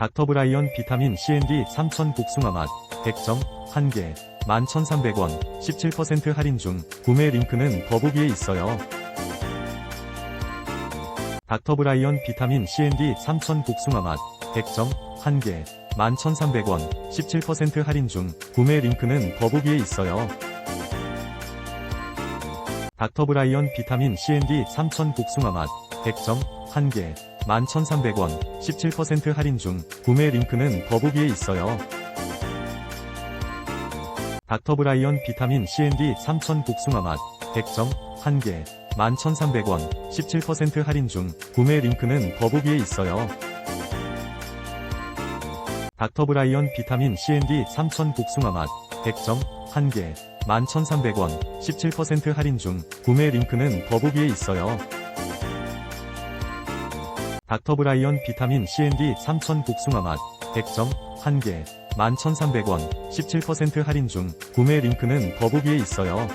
닥터브라이언 비타민 C&D 3000 복숭아 맛 100점 1개 11,300원 17% 할인 중 구매 링크는 더보기에 있어요. 닥터브라이언 비타민 C&D 3000 복숭아 맛 100점 1개 11,300원 17% 할인 중 구매 링크는 더보기에 있어요. 닥터브라이언 비타민 C&D 3000 복숭아 맛 100점 1개 11,300원 17% 할인 중 구매 링크는 더보기에 있어요. 닥터브라이언 비타민 C&D 3000 복숭아 맛 100점 1개 11,300원 17% 할인 중 구매 링크는 더보기에 있어요. 닥터브라이언 비타민 C&D 3000 복숭아 맛 100점 1개 11,300원 17% 할인 중 구매 링크는 더보기에 있어요. 닥터브라이언 비타민 C&D 3000 복숭아 맛 100점 1개 11,300원 17% 할인 중 구매 링크는 더보기에 있어요.